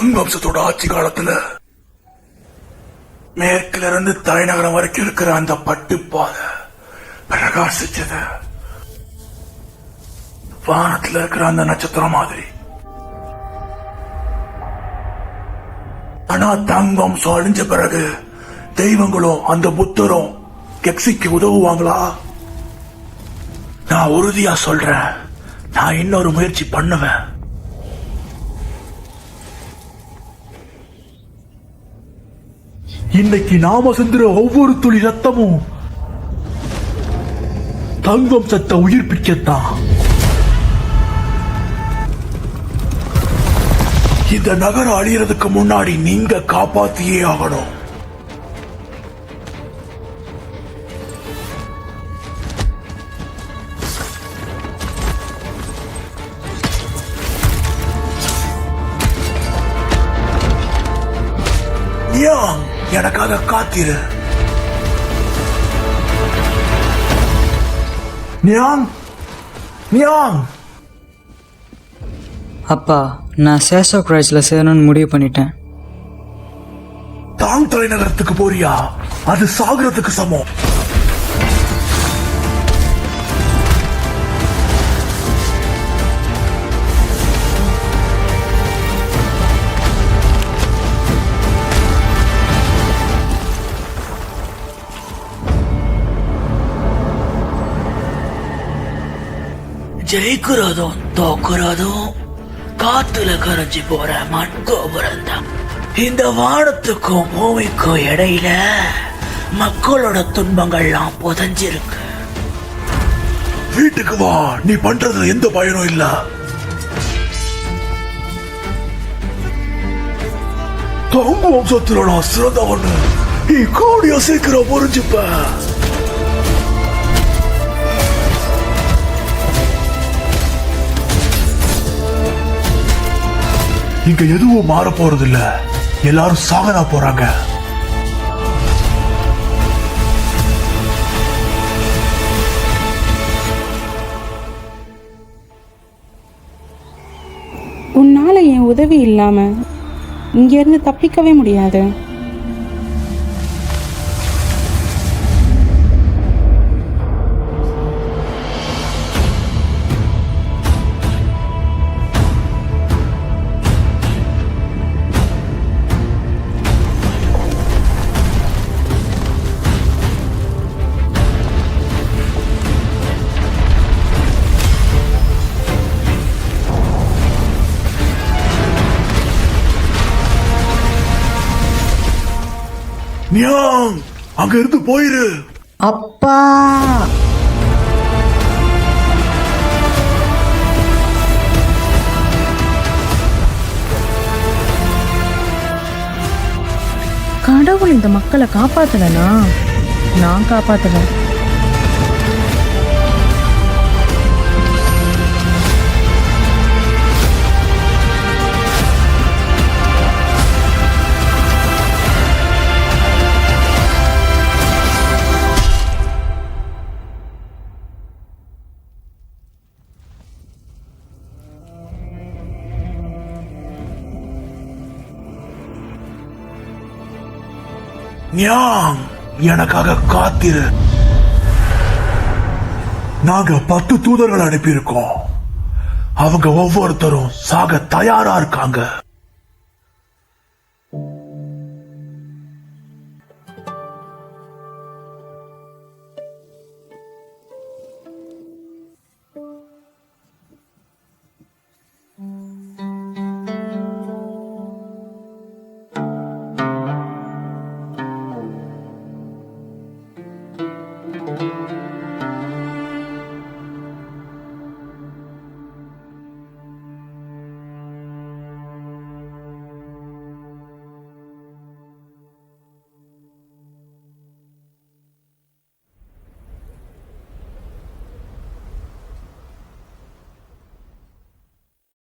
சங் வம்சத்தோட ஆட்சி காலத்துல மேற்குல இருந்து தலைநகரம் வரைக்கும் இருக்கிற அந்த பட்டுப்பாதை பிரகாசிச்சது. வானத்துல இருக்கிற அந்த நட்சத்திரம் மாதிரி. ஆனா தங் வம்சம் அழிஞ்ச பிறகு தெய்வங்களும் அந்த புத்தரும் கெக்ஸிக்கு உதவுவாங்களா? நான் உறுதியா சொல்றேன். நான் இன்னொரு முயற்சி பண்ணுவேன். இன்னைக்கு நாம சிந்துற ஒவ்வொரு துளி ரத்தமும் தங்கம் சத்த உயிர்ப்பிக்கத்தான் இந்த நகரம் அழியறதுக்கு முன்னாடி நீங்க காப்பாத்தியே ஆகணும். நியாங் எனக்காக காத்திரு. நியாங் நியாங் அப்பா நான் சேஷோ கிராய்ச்சில் சேரணும்னு முடிவு பண்ணிட்டேன். தாங் தலைநகரத்துக்கு போறியா? அது சாகுறதுக்கு சமம். ஜெயிக்கிறதும் தோக்குறதும் காத்துல கரைஞ்சு போற மண் கோபுரம் தான். இந்த வானத்துக்கும் பூமிக்கும் இடையில மக்களோட துன்பங்கள்லாம் புதஞ்சிருக்கு. வீட்டுக்கு வா நீ பண்றது எந்த பயனும் இல்ல. தங்க வம்சத்துல நான் சிறந்தவன்னு நீ கூடிய சீக்கிரம் புரிஞ்சுப்ப இங்க எதுவும் மாற போறது இல்ல எல்லாரும் சாகதா போறாங்க. உன்னால என் உதவி இல்லாம இங்கேருந்து தப்பிக்கவே முடியாது. நியாங் அங்க இருந்து போயிரு. அப்பா. கடவுள் இந்த மக்களை காப்பாத்தலனா நான் காப்பாத்துவேன் ஞாங் எனக்காக காத்திரு. நாங்க பத்து தூதர்கள் அனுப்பியிருக்கோம். அவங்க ஒவ்வொருத்தரும் சாக தயாரா இருக்காங்க.